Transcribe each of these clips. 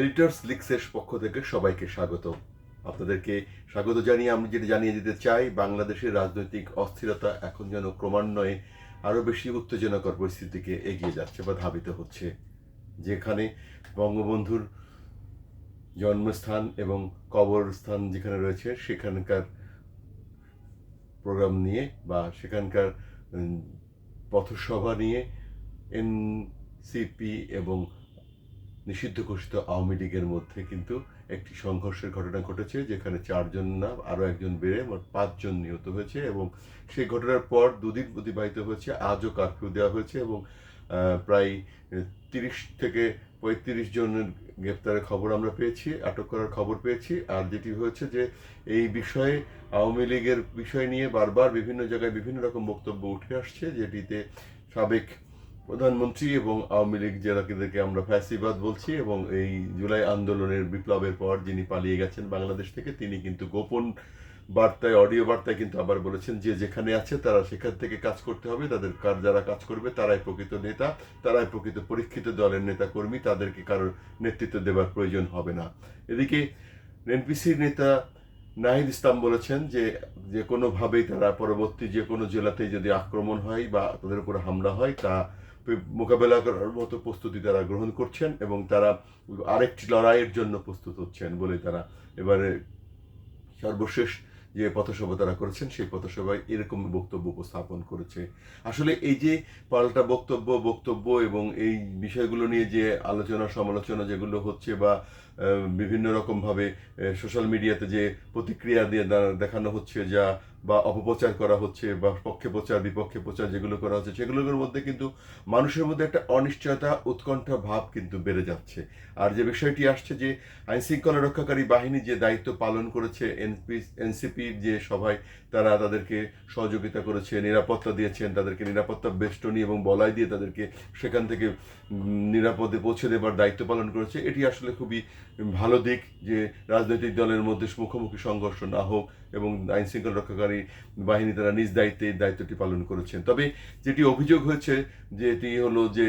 Editors লিক্সের পক্ষ থেকে সবাইকে স্বাগত আপনাদেরকে স্বাগত জানিয়ে আমি যেটা জানিয়ে দিতে চাই, বাংলাদেশের রাজনৈতিক অস্থিরতা এখন যেন ক্রমান্বয়ে আরও বেশি উত্তেজনাকর পরিস্থিতিকে এগিয়ে যাচ্ছে বা ধাবিত হচ্ছে। যেখানে বঙ্গবন্ধুর জন্মস্থান এবং কবরস্থান যেখানে রয়েছে, সেখানকার প্রোগ্রাম নিয়ে বা সেখানকার পথসভা নিয়ে এনসিপি এবং নিষিদ্ধ ঘোষিত আওয়ামী লীগের মধ্যে কিন্তু একটি সংঘর্ষের ঘটনা ঘটেছে, যেখানে চারজন না, আরও একজন বেড়ে মোট পাঁচজন নিহত হয়েছে এবং সেই ঘটনার পর দুদিন অতিবাহিত হয়েছে, আজও কারফিউ দেওয়া হয়েছে এবং প্রায় তিরিশ থেকে পঁয়ত্রিশ জনের গ্রেপ্তারের খবর আমরা পেয়েছি, আটক করার খবর পেয়েছি। আর যেটি হয়েছে যে এই বিষয়ে আওয়ামী লীগের বিষয় নিয়ে বারবার বিভিন্ন জায়গায় বিভিন্ন রকম বক্তব্য উঠে আসছে, যেটিতে সাবেক প্রধানমন্ত্রী এবং আওয়ামী লীগ যাদেরকে আমরা ফ্যাসিবাদ বলছি এবং এই জুলাই আন্দোলনের বিপ্লবের পর যিনি পালিয়ে গেছেন বাংলাদেশ থেকে, তিনি কিন্তু গোপন বার্তায়, অডিও বার্তায় কিন্তু আবার বলেছেন যে যেখানে আছে তারা সেখান থেকে কাজ করতে হবে, তাদের কার যারা কাজ করবে, তারাই প্রকৃত নেতা, তারাই প্রকৃত পরীক্ষিত দলের নেতা কর্মী তাদেরকে কারোর নেতৃত্ব দেওয়ার প্রয়োজন হবে না। এদিকে এনপিসির নেতা নাহিদ ইসলাম বলেছেন যে যে কোনোভাবেই তারা পরবর্তী যে কোনো জেলাতেই যদি আক্রমণ হয় বা তাদের উপর হামলা হয়, তা মোকাবেলা করার মতো প্রস্তুতি তারা গ্রহণ করছেন এবং তারা আরেকটি লড়াইয়ের জন্য প্রস্তুত হচ্ছেন বলে তারা এবারে সর্বশেষ যে পথসভা তারা করেছেন, সেই পথসভায় এরকম বক্তব্য উপস্থাপন করেছে। আসলে এই যে পাল্টা বক্তব্য বক্তব্য এবং এই বিষয়গুলো নিয়ে যে আলোচনা, সমালোচনা যেগুলো হচ্ছে বা বিভিন্ন রকমভাবে সোশ্যাল মিডিয়াতে যে প্রতিক্রিয়া দিয়ে দেখানো হচ্ছে যা বা অপপ্রচার করা হচ্ছে বা পক্ষে প্রচার, বিপক্ষে প্রচার যেগুলো করা হচ্ছে, সেগুলোর মধ্যে কিন্তু মানুষের মধ্যে একটা অনিশ্চয়তা, উৎকণ্ঠা ভাব কিন্তু বেড়ে যাচ্ছে। আর যে বিষয়টি আসছে যে আইন শৃঙ্খলা রক্ষাকারী বাহিনী যে দায়িত্ব পালন করেছে, এনপি এনসিপির যে সভায় তারা তাদেরকে সহযোগিতা করেছে, নিরাপত্তা দিয়েছেন, তাদেরকে নিরাপত্তা বেষ্টনী এবং বলাই দিয়ে তাদেরকে সেখান থেকে নিরাপদে পৌঁছে দেবার দায়িত্ব পালন করেছে, এটি আসলে খুবই ভালো দিক যে রাজনৈতিক দলের মধ্যে মুখোমুখি সংঘর্ষ না হোক এবং আইন শৃঙ্খলা রক্ষাকারী বাহিনী তারা নিজ দায়িত্বে দায়িত্বটি পালন করেছেন। তবে যেটি অভিযোগ হয়েছে যে এটি হলো যে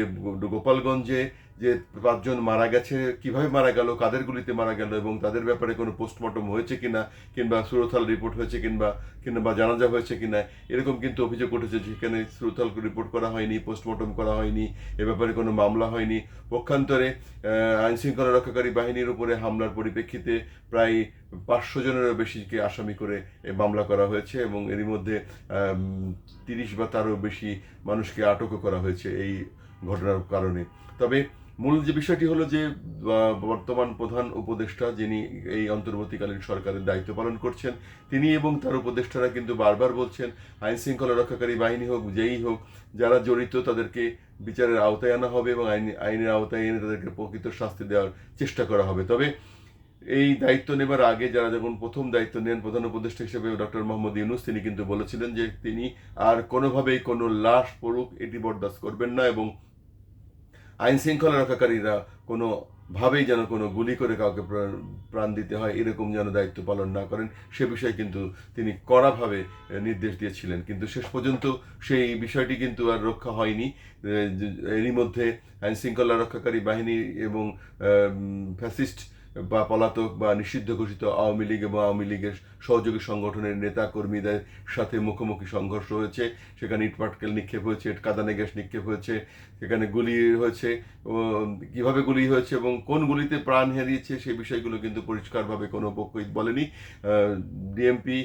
গোপালগঞ্জে যে পাঁচজন মারা গেছে কীভাবে মারা গেল কাদের গুলিতে মারা গেল এবং তাদের ব্যাপারে কোনো পোস্টমর্টম হয়েছে কিনা কিংবা সুরথাল রিপোর্ট হয়েছে কিংবা কিংবা জানাজা হয়েছে কিনা এরকম কিন্তু অভিযোগ উঠেছে যেখানে সুরথাল রিপোর্ট করা হয়নি পোস্টমর্টম করা হয়নি এ ব্যাপারে কোনো মামলা হয়নি। পক্ষান্তরে আহ, আইন শৃঙ্খলা রক্ষাকারী বাহিনীর উপরে হামলার পরিপ্রেক্ষিতে প্রায় পাঁচশো জনেরও বেশিকে আসামি করে মামলা করা হয়েছে এবং এরই মধ্যে তিরিশ বা তারও বেশি মানুষকে আটকও করা হয়েছে এই ঘটনার কারণে। তবে মূল যে বিষয়টি হলো যে বর্তমান প্রধান উপদেষ্টা যিনি এই অন্তর্বর্তীকালীন সরকারের দায়িত্ব পালন করছেন, তিনি এবং তার উপদেষ্টারা কিন্তু বারবার বলছেন আইন শৃঙ্খলা রক্ষাকারী বাহিনী হোক, যেই হোক, যারা জড়িত তাদেরকে বিচারের আওতায় আনা হবে এবং আইন, আইনের আওতায় এনে তাদেরকে প্রকৃত শাস্তি দেওয়ার চেষ্টা করা হবে। তবে এই দায়িত্ব নেবার আগে যারা যখন প্রথম দায়িত্ব নেন, প্রধান উপদেষ্টা হিসেবে ডক্টর মোহাম্মদ ইউনুস, তিনি কিন্তু বলেছিলেন যে তিনি আর কোনোভাবেই কোনো লাশ পড়ুক, এটি বরদাস্ত করবেন না এবং আইন শৃঙ্খলা রক্ষাকারীরা কোনো ভাবেই যেন কোনো গুলি করে কাউকে প্রাণ- দিতে হয়, এরকম যেন দায়িত্ব পালন না করেন, সে বিষয়ে কিন্তু তিনি কড়াভাবে নির্দেশ দিয়েছিলেন। কিন্তু শেষ পর্যন্ত সেই বিষয়টি কিন্তু আর রক্ষা হয়নি। এরই মধ্যে আইন শৃঙ্খলা রক্ষাকারী বাহিনী এবং ফ্যাসিস্ট বা পলাতক বা নিষিদ্ধ ঘোষিত আওয়ামী লীগ এবং আওয়ামী লীগের সহযোগী সংগঠনের নেতা কর্মীদের সাথে মুখোমুখি সংঘর্ষ হয়েছে। সেখানে ইটপাটকেল নিক্ষেপ হয়েছে কাদানে গ্যাস নিক্ষেপ হয়েছে, সেখানে গুলি হয়েছে কীভাবে গুলি হয়েছে এবং কোন গুলিতে প্রাণ হারিয়েছে সেই বিষয়গুলো কিন্তু পরিষ্কারভাবে কোনো পক্ষই বলেনি। ডিএমপি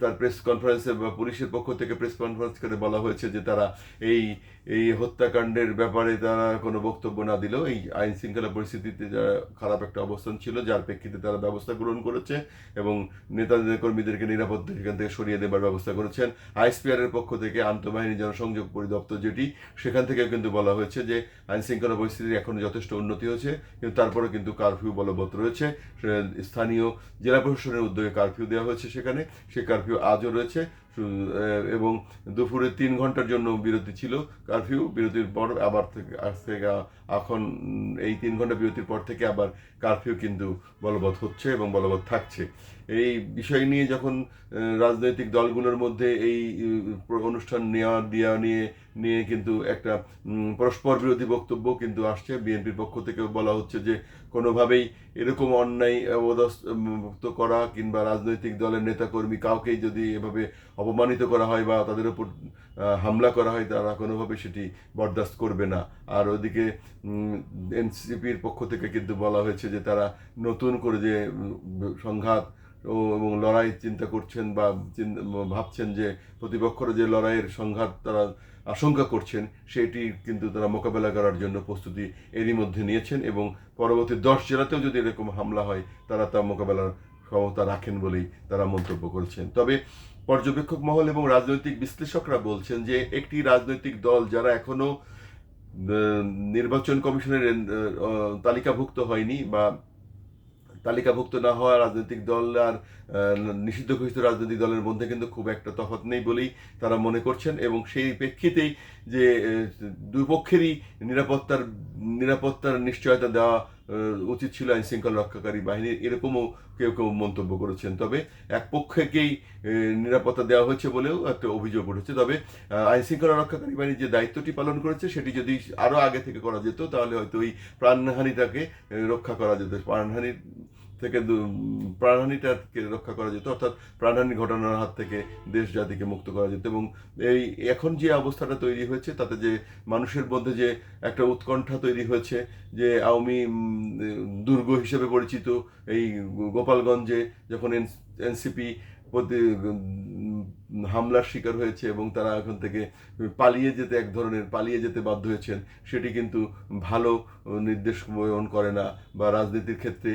তার প্রেস কনফারেন্সে বা পুলিশের পক্ষ থেকে প্রেস কনফারেন্স করে বলা হয়েছে যে তারা এই এই হত্যাকাণ্ডের ব্যাপারে তারা কোনো বক্তব্য না দিলেও এই আইন শৃঙ্খলা পরিস্থিতিতে যারা খারাপ একটা অবস্থান ছিল, যার প্রেক্ষিতে তারা ব্যবস্থা গ্রহণ করেছে এবং নেতাদের কর্মীদেরকে নিরাপদ সেখান থেকে সরিয়ে দেবার ব্যবস্থা করেছেন। আইসপিআর এর পক্ষ থেকে আন্তঃবাহিনী জনসংযোগ পরিদপ্তর যেটি, সেখান থেকে কিন্তু বলা হয়েছে যে আইন শৃঙ্খলা পরিস্থিতির এখন যথেষ্ট উন্নতি হয়েছে, কিন্তু তারপরে কিন্তু কারফিউ বলবৎ রয়েছে। স্থানীয় জেলা প্রশাসনের উদ্যোগে কারফিউ দেওয়া হয়েছে সেখানে। সেই কারফিউ আজও রয়েছে। এবং দুপুরে তিন ঘণ্টার জন্য বিরতি ছিল, কারফিউ, বিরতির পর আবার থেকে, আজ থেকে এখন, এই তিন ঘণ্টা বিরতির পর থেকে আবার কারফিউ কিন্তু বলবৎ হচ্ছে এবং বলবৎ থাকছে। এই বিষয় নিয়ে যখন রাজনৈতিক দলগুলোর মধ্যে এই অনুষ্ঠান নেওয়া দেওয়া নিয়ে নিয়ে কিন্তু একটা পরস্পর বিরোধী বক্তব্য কিন্তু আসছে। বিএনপির পক্ষ থেকে বলা হচ্ছে যে কোনোভাবেই এরকম অন্যায় অবদস্ত করা কিংবা রাজনৈতিক দলের নেতাকর্মী কাউকেই যদি এভাবে অপমানিত করা হয় বা তাদের উপর হামলা করা হয়, তারা কোনোভাবে সেটি বরদাস্ত করবে না। আর ওদিকে এনসিপির পক্ষ থেকে কিন্তু বলা হয়েছে যে তারা নতুন করে যে সংঘাত ও, এবং লড়াই চিন্তা করছেন বা ভাবছেন যে প্রতিপক্ষরা যে লড়াইয়ের সংঘাত তারা আশঙ্কা করছেন, সেটি কিন্তু তারা মোকাবেলা করার জন্য প্রস্তুতি এরই মধ্যে নিয়েছেন এবং পরবর্তী দশ জেলাতেও যদি এরকম হামলা হয়, তারা তা মোকাবেলার ক্ষমতা রাখেন বলেই তারা মন্তব্য করেছেন। তবে পর্যবেক্ষক মহল এবং রাজনৈতিক বিশ্লেষকরা বলছেন যে একটি রাজনৈতিক দল যারা এখনও নির্বাচন কমিশনের তালিকাভুক্ত হয়নি বা তালিকাভুক্ত না হওয়া রাজনৈতিক দল আর নিষিদ্ধ ঘোষিত রাজনৈতিক দলের মধ্যে কিন্তু খুব একটা তফাৎ নেই বলেই তারা মনে করছেন এবং সেই প্রেক্ষিতেই যে দুই পক্ষেরই নিরাপত্তার নিরাপত্তার নিশ্চয়তা দেওয়া উচিত ছিল আইন শৃঙ্খলা রক্ষাকারী বাহিনীর, এরকমও কেউ কেউ মন্তব্য করেছেন। তবে এক পক্ষকেই নিরাপত্তা দেওয়া হয়েছে বলেও একটা অভিযোগ উঠেছে। তবে আইন শৃঙ্খলা রক্ষাকারী বাহিনীর যে দায়িত্বটি পালন করেছে, সেটি যদি আরও আগে থেকে করা যেত, তাহলে হয়তো ওই প্রাণহানিটাকে রক্ষা করা যেত। প্রাণহানির থেকে প্রাণহানিটাকে রক্ষা করা যেত, অর্থাৎ প্রাণহানি ঘটনার হাত থেকে দেশ জাতিকে মুক্ত করা যেত। এবং এই এখন যে অবস্থাটা তৈরি হয়েছে, তাতে যে মানুষের মধ্যে যে একটা উৎকণ্ঠা তৈরি হয়েছে, যে আওয়ামী দুর্গ হিসেবে পরিচিত এই গোপালগঞ্জে যখন এনসিপি হামলার শিকার হয়েছে এবং তারা এখন থেকে পালিয়ে যেতে এক ধরনের, পালিয়ে যেতে বাধ্য হয়েছেন, সেটি কিন্তু ভালো নির্দেশ বহন করে না বা রাজনীতির ক্ষেত্রে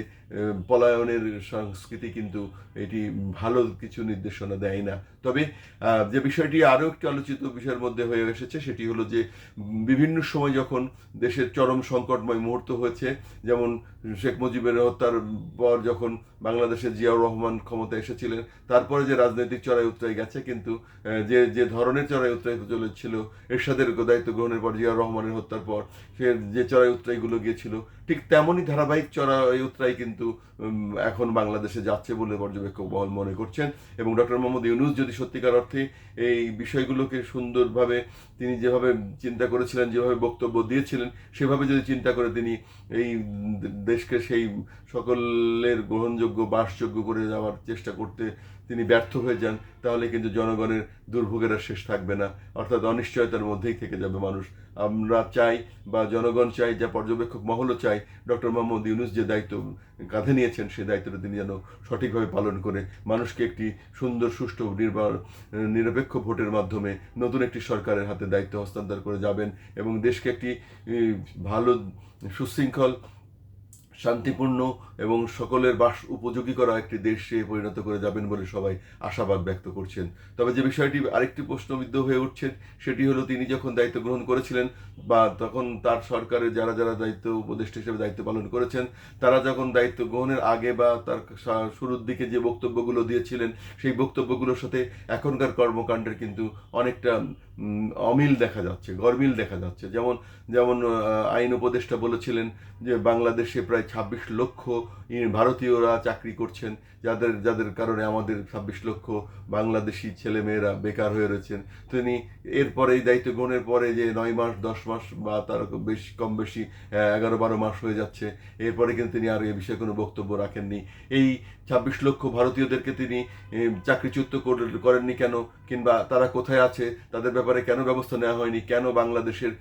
পলায়নের সংস্কৃতি কিন্তু এটি ভালো কিছু নির্দেশনা দেয় না। তবে যে বিষয়টি আরও একটি আলোচিত বিষয়ের মধ্যে হয়ে এসেছে, সেটি হলো যে বিভিন্ন সময় যখন দেশের চরম সংকটময় মুহূর্ত হয়েছে, যেমন শেখ মুজিবের হত্যার পর যখন বাংলাদেশে জিয়াউর রহমান ক্ষমতা এসেছিলেন, তারপরে যে রাজনৈতিক চড়াই উতরাই গেছে কিন্তু যে যে ধরনের চড়াই উতরাই চলেছিল, এরশাদের দায়িত্ব গ্রহণের পর জিয়া রহমানের হত্যার পর, সে যে চড়াই উত্তরাইগুলো গিয়েছিল ঠিক তেমনই ধারাবাহিক চড়াই কিন্তু এখন বাংলাদেশে যাচ্ছে বলে পর্যবেক্ষক মহল মনে করছেন। এবং ডক্টর মোহাম্মদ ইউনুস যদি সত্যিকার অর্থে এই বিষয়গুলোকে সুন্দরভাবে তিনি যেভাবে চিন্তা করেছিলেন, যেভাবে বক্তব্য দিয়েছিলেন, সেভাবে যদি চিন্তা করে তিনি এই দেশকে সেই সকলের গ্রহণযোগ্য, বাসযোগ্য করে যাওয়ার চেষ্টা করতে তিনি ব্যর্থ হয়ে যান, তাহলে কিন্তু জনগণের দুর্ভোগের শেষ থাকবে না। অর্থাৎ অনিশ্চয়তার মধ্যেই থেকে যাবে মানুষ। আমরা চাই বা জনগণ চাই, যা পর্যবেক্ষক মহলও চাই, ডক্টর মোহাম্মদ ইউনুস যে দায়িত্ব কাঁধে নিয়েছেন সেই দায়িত্বটা তিনি যেন সঠিকভাবে পালন করে মানুষকে একটি সুন্দর, সুষ্ঠু নির্বা নিরপেক্ষ ভোটের মাধ্যমে নতুন একটি সরকারের হাতে দায়িত্ব হস্তান্তর করে যাবেন এবং দেশকে একটি ভালো, সুশৃঙ্খল, শান্তিপূর্ণ এবং সকলের বাস উপযোগী করা একটি দেশে পরিণত করে যাবেন বলে সবাই আশাবাদ ব্যক্ত করছেন। তবে যে বিষয়টি আরেকটি প্রশ্নবিদ্ধ হয়ে উঠছে সেটি হলো তিনি যখন দায়িত্ব গ্রহণ করেছিলেন বা তখন তার সরকারের যারা যারা দায়িত্ব উপদেষ্টা হিসেবে দায়িত্ব পালন করেছেন, তারা যখন দায়িত্ব গ্রহণের আগে বা তার শুরুর দিকে যে বক্তব্যগুলো দিয়েছিলেন, সেই বক্তব্যগুলোর সাথে এখনকার কর্মকাণ্ডের কিন্তু অনেকটা অমিল দেখা যাচ্ছে, গরমিল দেখা যাচ্ছে। যেমন যেমন আইন উপদেষ্টা বলেছিলেন যে বাংলাদেশে প্রায় ছাব্বিশ লক্ষ ই- ভারতীয়রা চাকরি করছেন, যাদের যাদের কারণে আমাদের ছাব্বিশ লক্ষ বাংলাদেশি ছেলে মেয়েরা বেকার হয়ে রয়েছেন। তিনি এরপরে এই দায়িত্ব গ্রহণের পরে যে নয় মাস, দশ মাস বা তার বেশি কম বেশি, এগারো বারো মাস হয়ে যাচ্ছে, এরপরে কিন্তু তিনি আর এ বিষয়ে কোনো বক্তব্য রাখেননি। এই ছাব্বিশ লক্ষ ভারতীয়দেরকে তিনি চাকরিচ্যুত কর- করেননি কেন? কিংবা তারা কোথায় আছে? তাদের ব্যাপারে কেন ব্যবস্থা নেওয়া হয়নি? কেন বাংলাদেশের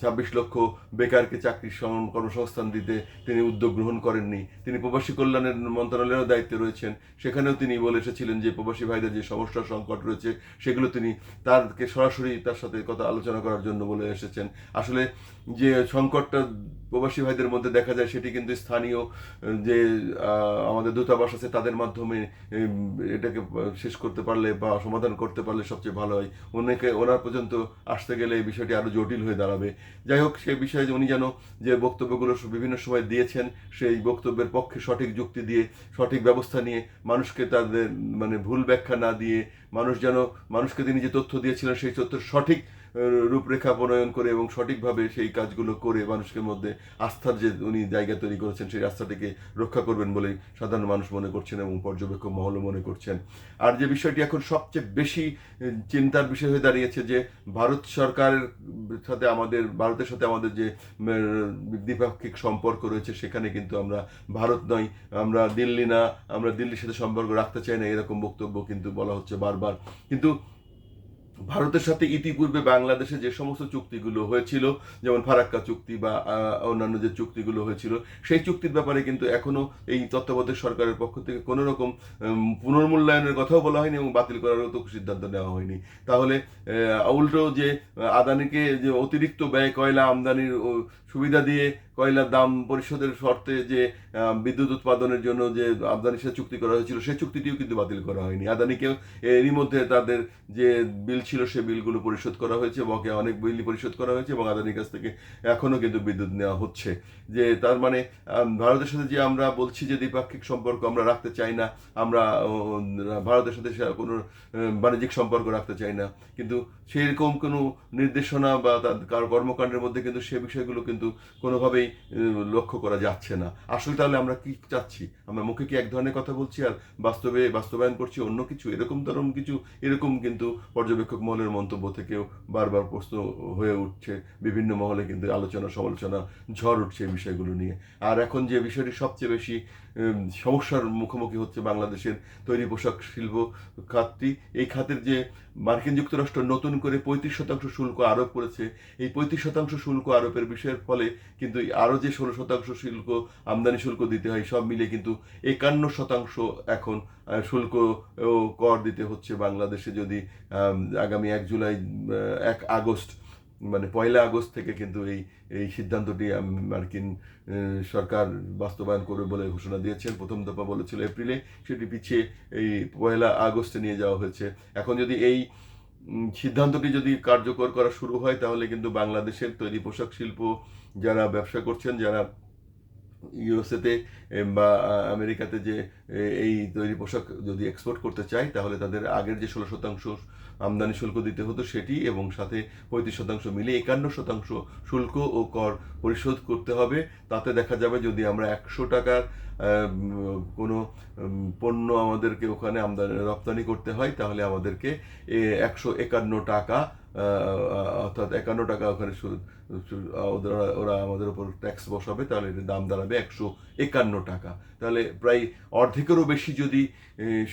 ছাব্বিশ লক্ষ বেকারকে চাকরি সং- কর্মসংস্থান দিতে তিনি উদ্যোগ গ্রহণ করেননি? তিনি প্রবাসী কল্যাণের মন্ত্রণালয়েরও দায়িত্বে রয়েছেন। সেখানেও তিনি বলে এসেছিলেন যে, প্রবাসী ভাইদের যে সমস্যা, সংকট রয়েছে, সেগুলো তিনি তারকে সরাসরি তার সাথে কথা আলোচনা করার জন্য বলে এসেছেন। আসলে যে সংকটটা প্রবাসী ভাইদের মধ্যে দেখা যায়, সেটি কিন্তু স্থানীয় যে আমাদের দূতাবাস আছে, তাদের মাধ্যমে এটাকে শেষ করতে পারলে বা সমাধান করতে পারলে সবচেয়ে ভালো হয়। অনেকে, ওনার পর্যন্ত আসতে গেলে এই বিষয়টি আরও জটিল হয়ে দাঁড়াবে। যাই হোক, সেই বিষয়ে উনি যেন যে বক্তব্যগুলো বিভিন্ন সময় দিয়েছেন, সেই বক্তব্যের পক্ষে সঠিক যুক্তি দিয়ে, সঠিক ব্যবস্থা নিয়ে, মানুষকে তাদের মানে ভুল ব্যাখ্যা না দিয়ে, মানুষ যেন, মানুষকে তিনি যে তথ্য দিয়েছিলেন, সেই তথ্য সঠিক রূপরেখা প্রণয়ন করে এবং সঠিকভাবে সেই কাজগুলো করে মানুষের মধ্যে আস্থার যে উনি জায়গা তৈরি করেছেন, সেই আস্থাটিকে রক্ষা করবেন বলে সাধারণ মানুষ মনে করছেন এবং পর্যবেক্ষক মহলও মনে করছেন। আর যে বিষয়টি এখন সবচেয়ে বেশি চিন্তার বিষয় হয়ে দাঁড়িয়েছে যে ভারত সরকারের সাথে আমাদের, ভারতের সাথে আমাদের যে দ্বিপাক্ষিক সম্পর্ক রয়েছে, সেখানে কিন্তু আমরা ভারত নয়, আমরা দিল্লি না, আমরা দিল্লির সাথে সম্পর্ক রাখতে চাই না, এরকম বক্তব্য কিন্তু বলা হচ্ছে বারবার। কিন্তু ভারতের সাথে ইতিপূর্বে বাংলাদেশে যে সমস্ত চুক্তিগুলো হয়েছিল, যেমন ফারাক্কা চুক্তি বা অন্যান্য যে চুক্তিগুলো হয়েছিল, সেই চুক্তির ব্যাপারে কিন্তু এখনও এই তত্ত্বাবধায়ক সরকারের পক্ষ থেকে কোনো রকম পুনর্মূল্যায়নের কথাও বলা হয়নি এবং বাতিল করারও তো সিদ্ধান্ত নেওয়া হয়নি। তাহলে উল্টো যে আদানিকে যে অতিরিক্ত ব্যয়, কয়লা আমদানির সুবিধা দিয়ে কয়লার দাম পরিশোধের শর্তে যে বিদ্যুৎ উৎপাদনের জন্য যে আদানির সাথে চুক্তি করা হয়েছিল সেই চুক্তিটিও কিন্তু বাতিল করা হয়নি। আদানিকেও এরই মধ্যে তাদের যে বিল ছিল, সে বিলগুলো পরিশোধ করা হয়েছে বকে অনেক বিল পরিশোধ করা হয়েছে এবং আদানির কাছ থেকে এখনও কিন্তু বিদ্যুৎ নেওয়া হচ্ছে। যে তার মানে ভারতের সাথে যে আমরা বলছি যে দ্বিপাক্ষিক সম্পর্ক আমরা রাখতে চাই না, আমরা ভারতের সাথে কোনো বাণিজ্যিক সম্পর্ক রাখতে চাই না। কিন্তু সেরকম কোনো নির্দেশনা বা তার কার- কর্মকাণ্ডের মধ্যে কিন্তু সে বিষয়গুলো কিন্তু কোনোভাবেই লক্ষ্য করা যাচ্ছে না। আসলে তাহলে আমরা কি চাচ্ছি? আমরা মুখে কি এক ধরনের কথা বলছি আর বাস্তবে বাস্তবায়ন করছি অন্য কিছু? এরকম ধরন কিছু, এরকম কিন্তু পর্যবেক্ষক মহলের মন্তব্য থেকেও বারবার প্রশ্ন হয়ে উঠছে। বিভিন্ন মহলে কিন্তু আলোচনা সমালোচনা ঝড় উঠছে এই বিষয়গুলো নিয়ে। আর এখন যে বিষয়টি সবচেয়ে বেশি সমস্যার মুখোমুখি হচ্ছে বাংলাদেশের তৈরি পোশাক শিল্প খাতটি। এই খাতের যে মার্কিন যুক্তরাষ্ট্র নতুন করে পঁয়ত্রিশ শতাংশ শুল্ক আরোপ করেছে, এই পঁয়ত্রিশ শতাংশ শুল্ক আরোপের বিষয়ের ফলে কিন্তু আরও যে ষোলো শতাংশ শুল্ক, আমদানি শুল্ক দিতে হয়, সব মিলে কিন্তু একান্ন শতাংশ এখন শুল্ক কর দিতে হচ্ছে বাংলাদেশে যদি আগামী এক জুলাই এক আগস্ট মানে পয়লা আগস্ট থেকে কিন্তু এই এই সিদ্ধান্তটি মার্কিন সরকার বাস্তবায়ন করবে বলে ঘোষণা দিয়েছেন। প্রথম দফা বলেছিল এপ্রিলে সেটি পিছিয়ে এই পয়লা আগস্টে নিয়ে যাওয়া হয়েছে। এখন যদি এই সিদ্ধান্তটি যদি কার্যকর করা শুরু হয়, তাহলে কিন্তু বাংলাদেশের তৈরি পোশাক শিল্প যারা ব্যবসা করছেন, যারা ইউএসএতে বা আমেরিকাতে যে এই তৈরি পোশাক যদি এক্সপোর্ট করতে চায়, তাহলে তাদের আগের যে ষোলো শতাংশ আমদানি শুল্ক দিতে হতো সেটি এবং সাথে পঁয়ত্রিশ শতাংশ মিলে একান্ন শতাংশ শুল্ক ও কর পরিশোধ করতে হবে। তাতে দেখা যাবে যদি আমরা একশো টাকার কোনো পণ্য আমাদেরকে ওখানে আমদানি, রপ্তানি করতে হয়, তাহলে আমাদেরকে একশো একান্ন টাকা অর্থাৎ একান্ন টাকা ওখানে ওরা ওরা আমাদের উপর ট্যাক্স বসাবে, তাহলে দাম দাঁড়াবে একশো একান্ন টাকা। তাহলে প্রায় অর্ধেকেরও বেশি যদি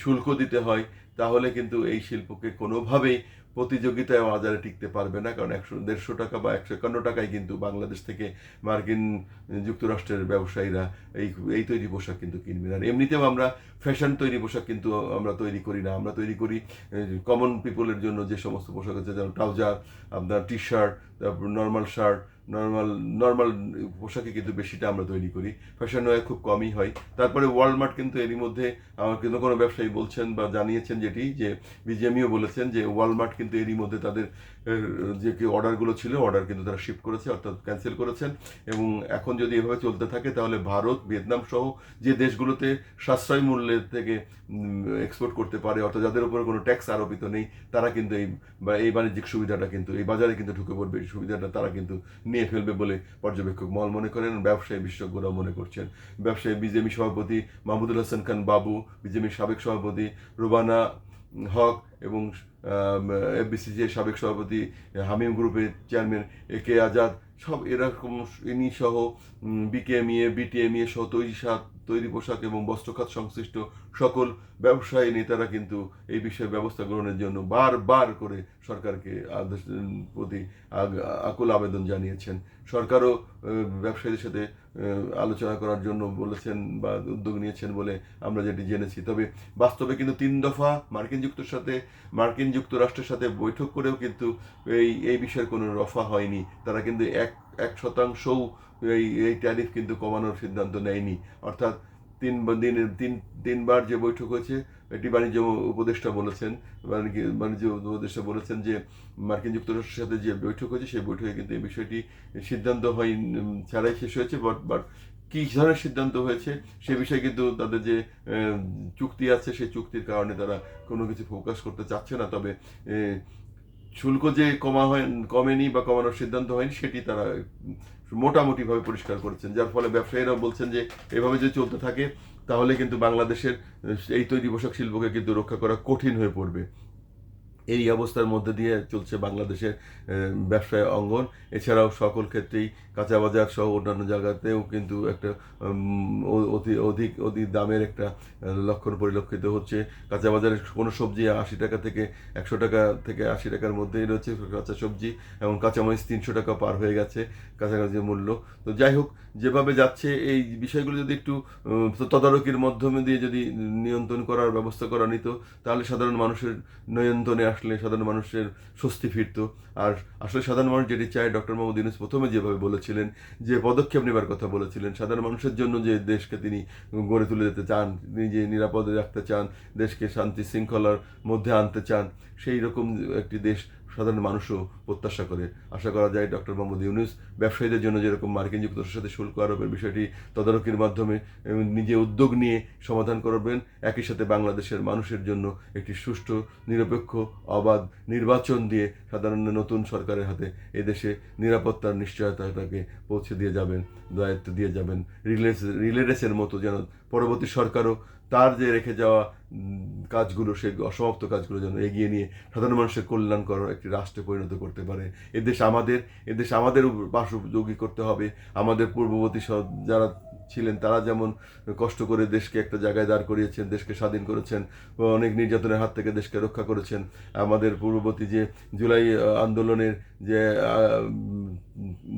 শুল্ক দিতে হয়, তাহলে কিন্তু এই শিল্পকে কোনোভাবেই প্রতিযোগিতায় বাজারে টিকতে পারবে না, কারণ একশো, দেড়শো টাকা বা একশো একান্ন টাকায় কিন্তু বাংলাদেশ থেকে মার্কিন যুক্তরাষ্ট্রের ব্যবসায়ীরা এই এই তৈরি পোশাক কিন্তু কিনবে না এমনিতেও আমরা ফ্যাশন তৈরি পোশাক কিন্তু আমরা তৈরি করি না। আমরা তৈরি করি কমন পিপলের জন্য যে সমস্ত পোশাক আছে, যেমন ট্রাউজার, আপনার টি শার্ট তারপর নর্মাল শার্ট নর্মাল নর্মাল পোশাকে কিন্তু বেশিটা আমরা তৈরি করি। ফ্যাশন ওয়ে খুব কমই হয়। তারপরে ওয়ালমার্ট কিন্তু এরই মধ্যে আমার কিন্তু কোনো ব্যবসায়ী বলছেন বা জানিয়েছেন যেটি, যে বিজেমিও বলেছেন যে ওয়ালমার্ট কিন্তু এরই মধ্যে তাদের যে কি অর্ডারগুলো ছিল, অর্ডার কিন্তু তারা শিফট করেছে, অর্থাৎ ক্যান্সেল করেছেন। এবং এখন যদি এভাবে চলতে থাকে, তাহলে ভারত, ভিয়েতনাম সহ যে দেশগুলোতে সাশ্রয় মূল্যের থেকে এক্সপোর্ট করতে পারে, অর্থাৎ যাদের উপরে কোনো ট্যাক্স আরোপিত নেই, তারা কিন্তু এই এই বাণিজ্যিক সুবিধাটা কিন্তু, এই বাজারে কিন্তু ঢুকে পড়বে সুবিধাটা তারা কিন্তু নিয়ে ফেলবে বলে পর্যবেক্ষক মহল মনে করেন, ব্যবসায়ী বিশেষজ্ঞরাও মনে করছেন। ব্যবসায়ী বিজেপি সভাপতি মাহমুদুল হাসান খান বাবু বিজেপির সাবেক সভাপতি রুবানা হক এবং এফবিসিসি সাবেক সভাপতি হামিম গ্রুপের চেয়ারম্যান এ কে আজাদ, সব এরকম ইনি সহ বিকেএমইএ, বিটিএমইএ সহ তৈরি সাত তৈরি পোশাক এবং বস্ত্রখাত সংশ্লিষ্ট সকল ব্যবসায়ী নেতারা কিন্তু এই বিষয়ে ব্যবস্থা গ্রহণের জন্য বারবার করে সরকারকে আদেশ প্রতি আকুল আবেদন জানিয়েছেন। সরকারও ব্যবসায়ীদের সাথে আলোচনা করার জন্য বলেছেন বা উদ্যোগ নিয়েছেন বলে আমরা যেটি জেনেছি। তবে বাস্তবে কিন্তু তিন দফা মার্কিন যুক্তর সাথে, মার্কিন যুক্তরাষ্ট্রের সাথে বৈঠক করেও কিন্তু এই এই বিষয়ের কোনো রফা হয়নি। তারা কিন্তু এক এক শতাংশও এই এই ট্যারিফ কিন্তু কমানোর সিদ্ধান্ত নেয়নি। অর্থাৎ তিন দিনের, তিন, তিনবার যে বৈঠক হয়েছে এটি বাণিজ্য উপদেষ্টা বলেছেন, বাণিজ্য উপদেষ্টা বলেছেন যে মার্কিন যুক্তরাষ্ট্রের সাথে যে বৈঠক হয়েছে, সেই বৈঠকে কিন্তু এই বিষয়টি সিদ্ধান্ত হয় ছাড়াই শেষ হয়েছে, বাট বাট কি ধরনের সিদ্ধান্ত হয়েছে সে বিষয়ে কিন্তু তাদের যে চুক্তি আছে, সেই চুক্তির কারণে তারা কোনো কিছু ফোকাস করতে চাচ্ছে না, তবে শুল্ক যে কমা হয়, কমেনি বা কমানোর সিদ্ধান্ত হয়নি, সেটি তারা মোটামুটিভাবে পরিষ্কার করেছেন, যার ফলে ব্যবসায়ীরা বলছেন যে এভাবে যদি চলতে থাকে তাহলে কিন্তু বাংলাদেশের এই তৈরি পোশাক শিল্পকে কিন্তু রক্ষা করা কঠিন হয়ে পড়বে। এই অবস্থার মধ্যে দিয়ে চলছে বাংলাদেশের ব্যবসায় অঙ্গন। এছাড়াও সকল ক্ষেত্রেই কাঁচা বাজার সহ অন্যান্য জায়গাতেও কিন্তু একটা অতি, অধিক অধিক দামের একটা লক্ষণ পরিলক্ষিত হচ্ছে। কাঁচা বাজারের কোনো সবজি আশি টাকা থেকে একশো টাকা থেকে আশি টাকার মধ্যেই রয়েছে কাঁচা সবজি, এবং কাঁচামরিচ তিনশো টাকা পার হয়ে গেছে কাছাকাছি মূল্য। তো যাই হোক, যেভাবে যাচ্ছে, এই বিষয়গুলো যদি একটু তদারকির মাধ্যমে দিয়ে যদি নিয়ন্ত্রণ করার ব্যবস্থা করা নিত, তাহলে সাধারণ মানুষের নিয়ন্ত্রণে আসলে সাধারণ মানুষের স্বস্তি ফিরত। আর আসলে সাধারণ মানুষ যেটি চায় ডক্টর মোহাম্মদ ইউনুস প্রথমে যেভাবে বলেছিলেন, যে পদক্ষেপ নেবার কথা বলেছিলেন, সাধারণ মানুষের জন্য যে দেশকে তিনি গড়ে তুলে যেতে চান, নিজে নিরাপদে রাখতে চান, দেশকে শান্তি শৃঙ্খলার মধ্যে আনতে চান, সেই রকম একটি দেশ সাধারণ মানুষও প্রত্যাশা করে। আশা করা যায় ডক্টর মোহাম্মদ ইউনুস ব্যবসায়ীদের জন্য যেরকম মার্কিন যুক্তরাষ্ট্রের সাথে শুল্ক আরোপের বিষয়টি তদারকির মাধ্যমে নিজে উদ্যোগ নিয়ে সমাধান করবেন, একই সাথে বাংলাদেশের মানুষের জন্য একটি সুষ্ঠু, নিরপেক্ষ, অবাধ নির্বাচন দিয়ে সাধারণ নতুন সরকারের হাতে এদেশে নিরাপত্তার নিশ্চয়তাটাকে পৌঁছে দিয়ে যাবেন, দায়িত্ব দিয়ে যাবেন। রিলেস রিলে রেসের মতো যেন পরবর্তী সরকারও তার যে রেখে যাওয়া কাজগুলো, সে অসমাপ্ত কাজগুলো যেন এগিয়ে নিয়ে সাধারণ মানুষের কল্যাণ করার একটি রাষ্ট্রে পরিণত করতে পারে। এদেশ আমাদের এদেশ আমাদের বাসযোগী করতে হবে। আমাদের পূর্ববর্তী যারা ছিলেন, তারা যেমন কষ্ট করে দেশকে একটা জায়গায় দাঁড় করিয়েছেন, দেশকে স্বাধীন করেছেন, অনেক নির্যাতনের হাত থেকে দেশকে রক্ষা করেছেন। আমাদের পূর্ববর্তী যে জুলাই আন্দোলনের যে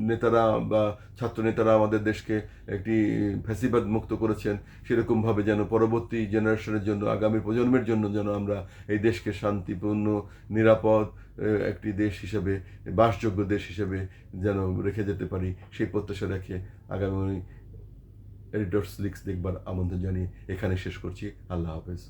নেতারা বা ছাত্র নেতারা আমাদের দেশকে একটি ফ্যাসিবাদ মুক্ত করেছেন, সেরকমভাবে যেন পরবর্তী জেনারেশনের জন্য, আগামী প্রজন্মের জন্য যেন আমরা এই দেশকে শান্তিপূর্ণ, নিরাপদ একটি দেশ হিসেবে, বাসযোগ্য দেশ হিসেবে যেন রেখে যেতে পারি, সেই প্রত্যাশা রেখে আগামী এডিটর্স লিক্স দেখবার আমন্ত্রণ জানিয়ে এখানে শেষ করছি। আল্লাহ হাফেজ।